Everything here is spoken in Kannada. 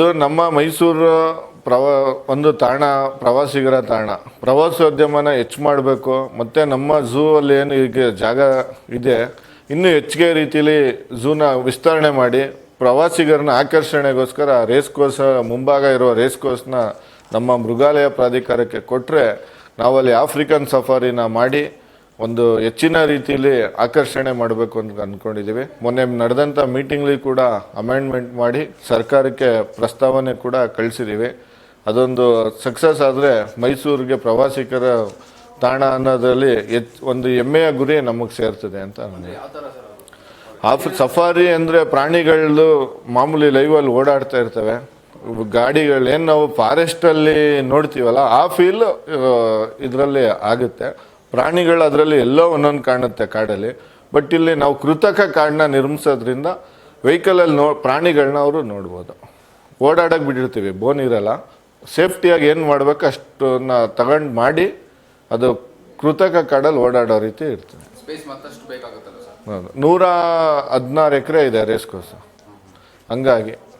ಇದು ನಮ್ಮ ಮೈಸೂರು ಪ್ರವ, ಒಂದು ತಾಣ, ಪ್ರವಾಸಿಗರ ತಾಣ. ಪ್ರವಾಸೋದ್ಯಮನ ಹೆಚ್ಚು ಮಾಡಬೇಕು. ಮತ್ತು ನಮ್ಮ ಝೂ ಅಲ್ಲಿ ಏನು ಈಗ ಜಾಗ ಇದೆ, ಇನ್ನೂ ಹೆಚ್ಚಿಗೆ ರೀತಿಯಲ್ಲಿ ಝೂನ ವಿಸ್ತರಣೆ ಮಾಡಿ, ಪ್ರವಾಸಿಗರನ್ನ ಆಕರ್ಷಣೆಗೋಸ್ಕರ ರೇಸ್ ಕೋರ್ಸ್ ಮುಂಭಾಗ ಇರುವ ರೇಸ್ ಕೋರ್ಸ್ನ ನಮ್ಮ ಮೃಗಾಲಯ ಪ್ರಾಧಿಕಾರಕ್ಕೆ ಕೊಟ್ಟರೆ ನಾವಲ್ಲಿ ಆಫ್ರಿಕನ್ ಸಫಾರಿನ ಮಾಡಿ ಒಂದು ಹೆಚ್ಚಿನ ರೀತಿಯಲ್ಲಿ ಆಕರ್ಷಣೆ ಮಾಡಬೇಕು ಅಂತ ಅಂದ್ಕೊಂಡಿದ್ದೀವಿ ಮೊನ್ನೆ ನಡೆದಂಥ ಮೀಟಿಂಗ್ಲಿ ಕೂಡ ಅಮೆಂಡ್ಮೆಂಟ್ ಮಾಡಿ ಸರ್ಕಾರಕ್ಕೆ ಪ್ರಸ್ತಾವನೆ ಕೂಡ ಕಳಿಸಿದ್ದೀವಿ ಅದೊಂದು ಸಕ್ಸಸ್ ಆದರೆ ಮೈಸೂರಿಗೆ ಪ್ರವಾಸಿಗರ ತಾಣ ಅನ್ನೋದರಲ್ಲಿ ಒಂದು ಹೆಮ್ಮೆಯ ಗುರಿ ನಮಗೆ ಸೇರ್ತದೆ ಅಂತ ನನಗೆ ಆಫ್, ಸಫಾರಿ ಅಂದರೆ ಪ್ರಾಣಿಗಳು ಮಾಮೂಲಿ ಲೈವಲ್ಲಿ ಓಡಾಡ್ತಾ ಇರ್ತವೆ. ಗಾಡಿಗಳು, ಏನು ನಾವು ಫಾರೆಸ್ಟಲ್ಲಿ ನೋಡ್ತೀವಲ್ಲ, ಆ ಫೀಲ್ ಇದರಲ್ಲಿ ಆಗುತ್ತೆ. ಪ್ರಾಣಿಗಳು ಅದರಲ್ಲಿ ಎಲ್ಲೋ ಒಂದೊಂದು ಕಾಣುತ್ತೆ ಕಾಡಲ್ಲಿ. ಬಟ್ ಇಲ್ಲಿ ನಾವು ಕೃತಕ ಕಾಡನ್ನ ನಿರ್ಮಿಸೋದ್ರಿಂದ ವೆಹಿಕಲಲ್ಲಿ ನೋ ಪ್ರಾಣಿಗಳನ್ನ ಅವರು ನೋಡ್ಬೋದು. ಓಡಾಡಕ್ಕೆ ಬಿಟ್ಟಿರ್ತೀವಿ ಬೋನ್ ಇರಲ್ಲ. ಸೇಫ್ಟಿಯಾಗಿ ಏನು ಮಾಡಬೇಕು ಅಷ್ಟನ್ನ ತಗೊಂಡು ಮಾಡಿ ಅದು ಕೃತಕ ಕಾಡಲ್ಲಿ ಓಡಾಡೋ ರೀತಿ ಇರ್ತದೆ. ಹೌದು. ನೂರ ಹದಿನಾರು ಎಕರೆ ಇದೆ ರೇಸ್ ಕೋಸು ಹಂಗಾಗಿ.